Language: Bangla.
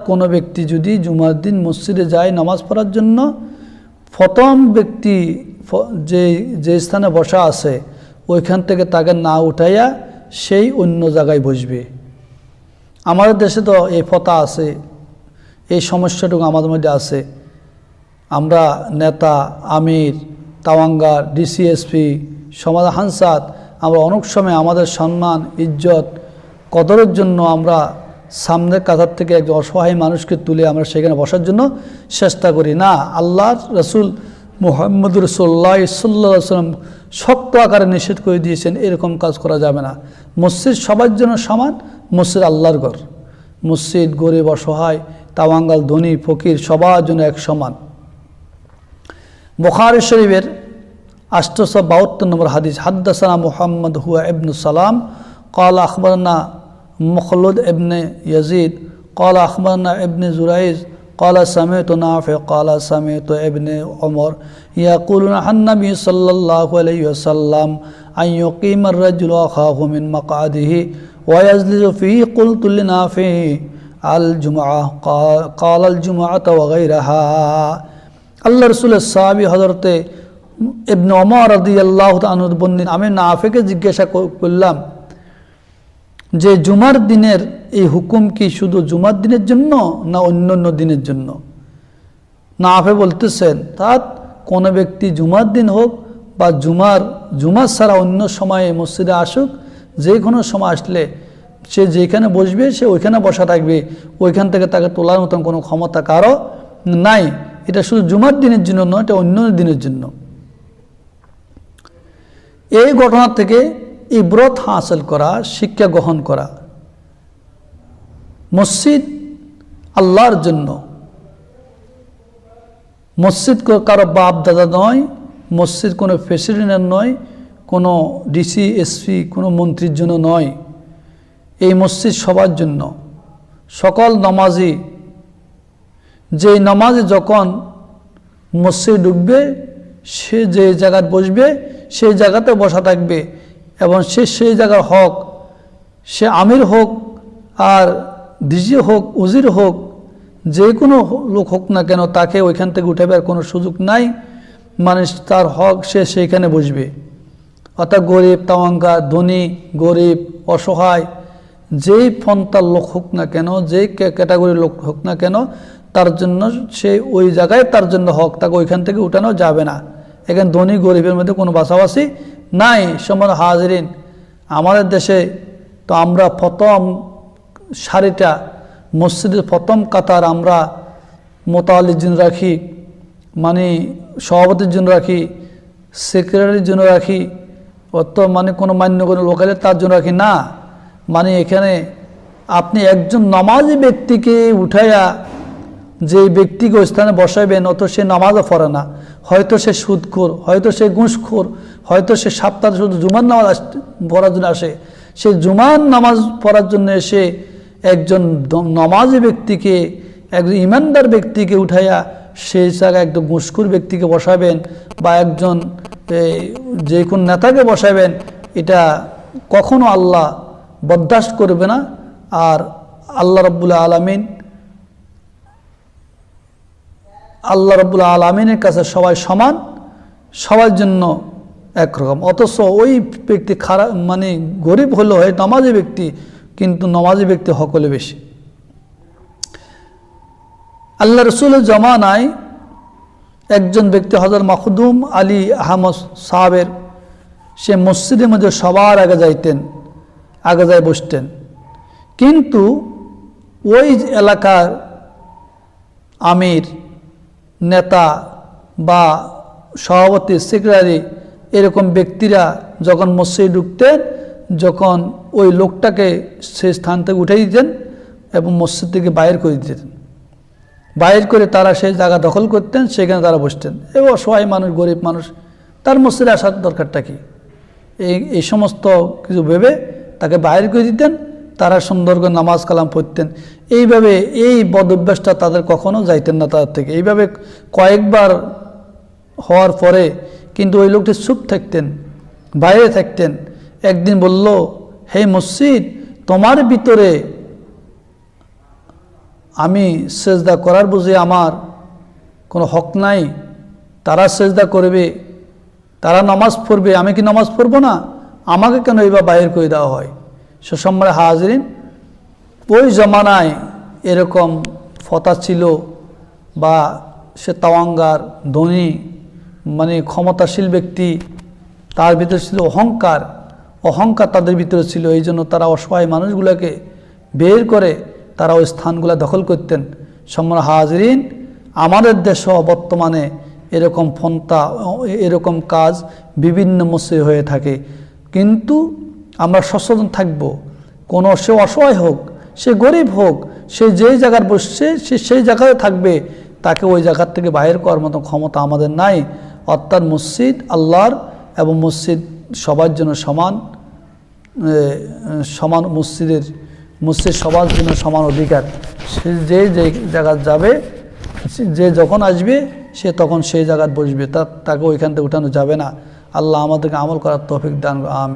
কোনো ব্যক্তি যদি জুমার দিন মসজিদে যায় নামাজ পড়ার জন্য, প্রথম ব্যক্তি যে যে স্থানে বসা আছে, ওইখান থেকে তাকে না উঠাইয়া সেই অন্য জায়গায় বসবে। আমাদের দেশে তো এই ফতা আছে, এই সমস্যাটুকু আমাদের মধ্যে আছে। আমরা নেতা, আমির, তাওয়াঙ্গার, ডিসিএসপি, সমাজ হানসাত আমরা অনেক সময় আমাদের সম্মান, ইজ্জত, কদরের জন্য আমরা সামনের কাতার থেকে একজন অসহায় মানুষকে তুলে আমরা সেখানে বসার জন্য চেষ্টা করি। না, আল্লাহ রসুল মোহাম্মদ রসোল্লা সাল্লাম শক্ত আকারে নিষেধ করে দিয়েছেন, এরকম কাজ করা যাবে না। মসজিদ সবার জন্য সমান, মসজিদ আল্লাহর ঘর। মসজিদ গরিব, অসহায় তাওয়াঙ্গাল ধনী, ফকির সবার জন্য এক সমান। বখারি শরীফের আষ্টশো বাহাত্তর নম্বর হাদিস, হাদ্দাসানা মোহাম্মদ হুয়া ইবনু সালাম কল مخلد ابن يزيد قال أخبرنا ابن زريز قال سمعت نافع قال سمعت ابن عمر يقولون عن النبي صلى الله عليه وسلم أن يقيم الرجل أخاه من مقعده ويجلس فيه قلت لنافع الجمعة قال, قال الجمعة وغيرها আল্লাহ রসুলের সাহাবি হজরতে ইবনে অমর রদি আল্লাহ বন্দিন আমি নাফেকে জিজ্ঞাসা কর- করলাম যে জুমার দিনের এই হুকুম কি শুধু জুমার দিনের জন্য না অন্য অন্য দিনের জন্য? নাফে বলতেছেন, তাত কোনো ব্যক্তি জুমার দিন হোক বা জুমার জুমার ছাড়া অন্য সময়ে মসজিদে আসুক, যে কোনো সময় আসলে সে যেখানে বসবে, সে ওইখানে বসা থাকবে, ওইখান থেকে তাকে তোলার মতন কোনো ক্ষমতা কারও নাই। এটা শুধু জুমার দিনের জন্য নয়, এটা অন্য দিনের জন্য। এই ঘটনা থেকে ইব্রত হাসিল করা, শিক্ষা গ্রহণ করা। মসজিদ আল্লাহর জন্য। মসজিদ কারও বাপ, দাদা নয়, মসজিদ কোনো প্রেসিডেন্টের নয়, কোনো ডিসি, এসপি, কোনো মন্ত্রীর জন্য নয়। এই মসজিদ সবার জন্য। সকল নমাজি, যে নমাজে যখন মসজিদ ডুববে সে যে জায়গায় বসবে, সেই জায়গাতে বসা থাকবে। এবং সে সেই জায়গার হক, সে আমির হোক আর ডিজি হোক, উজির হোক, যে কোনো লোক হোক না কেন তাকে ওইখান থেকে উঠে উঠাবার কোনো সুযোগ নাই। মানুষ তার হক সে সেইখানে বসবে অর্থাৎ গরিব তাওয়াঙ্কা ধনী, গরিব, অসহায়, যেই ফন্তার লোক হোক না কেন, যেই ক্যাটাগরির লোক হোক না কেন, তার জন্য সে ওই জায়গায় তার জন্য হক, তাকে ওইখান থেকে উঠানো যাবে না। এখানে ধনী গরিবের মধ্যে কোনো বাসাবাসি নাই, সমান হাজরিন। আমাদের দেশে তো আমরা প্রথম সারিটা, মসজিদের প্রথম কাতার আমরা মোতালির জন্য রাখি মানে সভাপতির জন্য রাখি সেক্রেটারির জন্য রাখি, অত মানে কোনো মান্য কোনো লোকালে তার জন্য রাখি না। মানে এখানে আপনি একজন নমাজি ব্যক্তিকে উঠাইয়া যে ব্যক্তিকে স্থানে বসাইবেন অত সে নামাজও পড়ে না। হয়তো সে সুদখোর, হয়তো সে ঘুষখোর, হয়তো সে সপ্তাহে শুধু জুমার নামাজ পড়ার জন্য আসে। সে জুমার নামাজ পড়ার জন্য এসে একজন নমাজি ব্যক্তিকে, একজন ইমানদার ব্যক্তিকে উঠাইয়া সেই জায়গায় একজন ঘুষখোর ব্যক্তিকে বসাবেন বা একজন যে কোন নেতাকে বসাবেন এটা কখনো আল্লাহ বরদাস্ত করবে না। আর আল্লাহ রব্বুল্লাহ আলমিন আল্লাহ রব্বুল আলমিনের কাছে সবাই সমান, সবার জন্য একরকম। অথচ ওই ব্যক্তি খারাপ মানে গরিব হলো হয় নমাজি ব্যক্তি, কিন্তু নমাজি ব্যক্তি সকলে বেশি। আল্লাহ রসুলের জমানায় একজন ব্যক্তি হজর মাখদুম আলী আহমদ সাহাবের, সে মসজিদের মধ্যে সবার আগে যাইতেন, আগে যায় বসতেন। কিন্তু ওই এলাকার আমির নেতা বা সভাপতি, সেক্রেটারি এরকম ব্যক্তিরা যখন মসজিদে ঢুকতেন, যখন ওই লোকটাকে সেই স্থান থেকে উঠে দিতেন এবং মসজিদ থেকে বাইর করে দিতেন। বাইর করে তারা সেই জায়গা দখল করতেন, সেখানে তারা বসতেন। এবং অসহায় মানুষ, গরিব মানুষ, তার মসজিদে আসার দরকারটা কি? এই এই সমস্ত কিছু ভেবে তাকে বাইর করে দিতেন। তারা সুন্দর করে নামাজ কালাম পড়তেন। এইভাবে এই বদ অভ্যাসটা তাদের কখনো যাইতেন না তাদের থেকে। এইভাবে কয়েকবার হওয়ার পরে কিন্তু ওই লোকটি চুপ থাকতেন, বাইরে থাকতেন। একদিন বলল, হে মসজিদ, তোমার ভিতরে আমি সেজদা করার বুঝে আমার কোনো হক নাই। তারা সেজদা করবে, তারা নামাজ পড়বে। আমি কি নামাজ পড়ব না? আমাকে কেন এবার বাইর করে দেওয়া হয়? সুসম্মানে হাজরিন। ওই জমানায় এরকম ফতা ছিল বা সে তাওয়াঙ্গার, ধনী মানে ক্ষমতাশীল ব্যক্তি, তার ভিতরে ছিল অহংকার। অহংকার তাদের ভিতরে ছিল, এই জন্য তারা অসহায় মানুষগুলোকে বের করে তারা ওই স্থানগুলো দখল করতেন। সম্মান হাজরিন, আমাদের দেশও বর্তমানে এরকম ফন্তা, এরকম কাজ বিভিন্ন মসে হয়ে থাকে। কিন্তু আমরা সচেতন থাকব। কোনো সে অসহায় হোক, সে গরিব হোক, সে যেই জায়গার বসছে সে সেই জায়গায় থাকবে, তাকে ওই জায়গার থেকে বাইর করার মতো ক্ষমতা আমাদের নাই। অর্থাৎ মসজিদ আল্লাহর এবং মসজিদ সবার জন্য সমান সমান মসজিদের, মসজিদ সবার জন্য সমান অধিকার। সে যে যে জায়গায় যাবে যে যখন আসবে, সে তখন সেই জায়গায় বসবে। তা, তাকে ওইখান থেকে উঠানো যাবে না। আল্লাহ আমাদেরকে আমল করার তৌফিক দান আমি